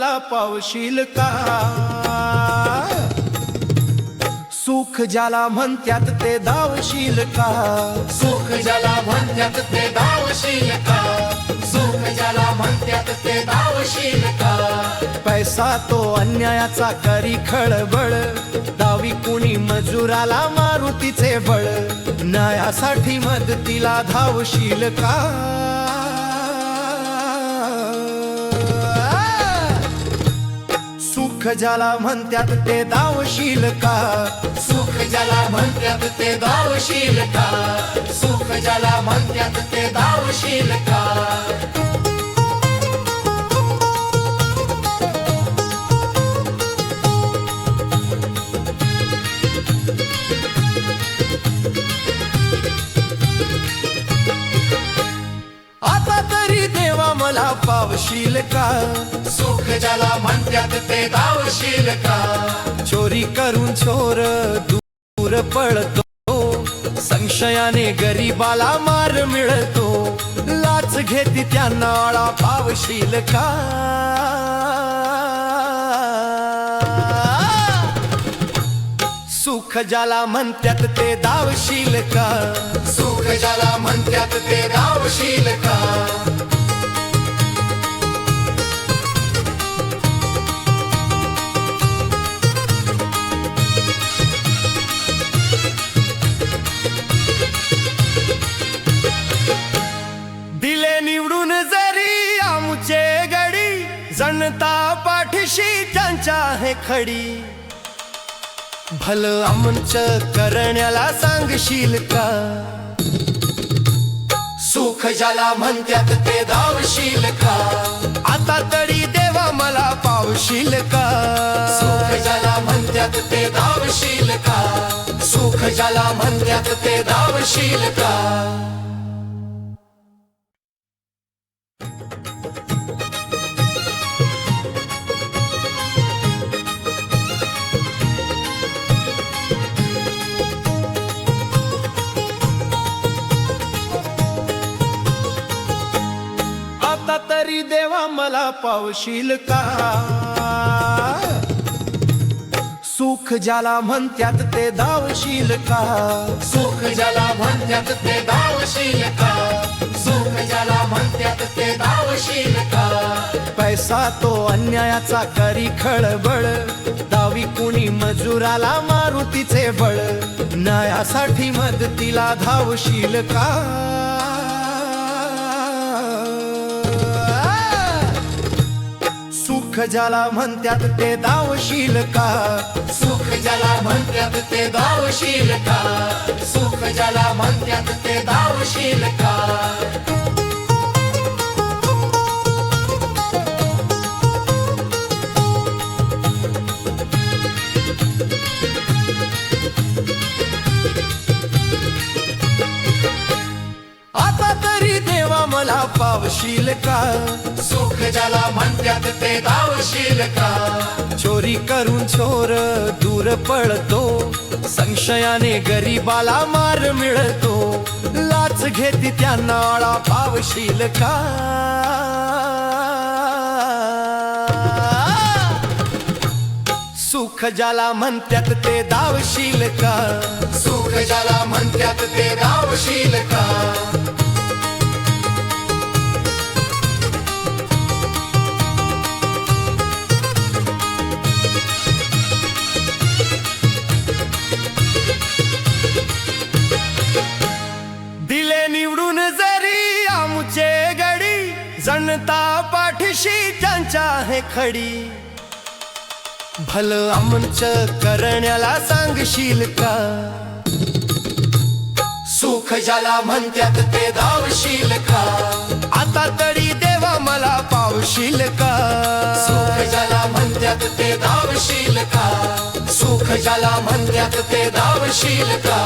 मला पावशील का? सुख ज्याला म्हणत्यात ते दावशील का? सुख ज्याला म्हणतात ते दावशील का? सुख ज्याला म्हणतात ते दावशील का? पैसा तो अन्यायाचा करी खळबळ. दावी कुणी मजुराला मारुतीचे बळ. न्यायासाठी मदतीला धावशील का? सुख ज्याला म्हणत्यात ते दावशील का? सुख ज्याला म्हणतात ते दावशील का? सुख ज्याला म्हणतात ते दावशील का? मला पावशील का? सुख ज्याला म्हणतात ते दावशील का? चोरी करून चोर दूर पळतो संशयाने गरीबाला मार मिळतो. लाच घेती त्यांना आळा पावशील का? सुख ज्याला म्हणत्यात ते दावशील का? सुख ज्याला म्हणतात ते दावशील का? जनता पाठीशी त्यांच्या आहे खडी. भल आमच करण्याला सांगशील का? सुख ज्याला म्हणतात ते धावशील का? आता तरी देवा मला पावशील का? सुख ज्याला म्हणत्यात ते धावशील का? सुख ज्याला म्हणत्यात ते धावशील का? पावशील का? सुख ज्याला म्हणत्यात ते दावशील का? सुख ज्याला म्हणतात ते दावशील का? सुख ज्याला म्हणतात ते दावशील का? पैसा तो अन्यायाचा करी खळबळ. दावी कुणी मजुराला मारुतीचे बळ. न्यायासाठी मदतीला धावशील का? सुख ज्याला म्हणत्यात ते दावशील का? सुख ज्याला म्हणतात ते दावशील का? सुख ज्याला म्हणतात ते दावशील का? मला पावशील का? सुख ज्याला म्हणतात ते दावशील का? चोरी करून चोर दूर पळतो संशयाने गरीबाला मार मिळतो. लाच घेती त्यांना आळा पावशील का? सुख ज्याला म्हणत्यात ते दावशील का? सुख ज्याला म्हणतात ते दावशील का? जनता पाठीशी त्यांच्या आहे खडी. भल आमच करण्याला सांगशील का? सुख ज्याला म्हणतात ते धावशील का? आता तरी देवा मला पावशील का? सुख ज्याला म्हणतात ते धावशील का? सुख ज्याला म्हणत्यात ते धावशील का?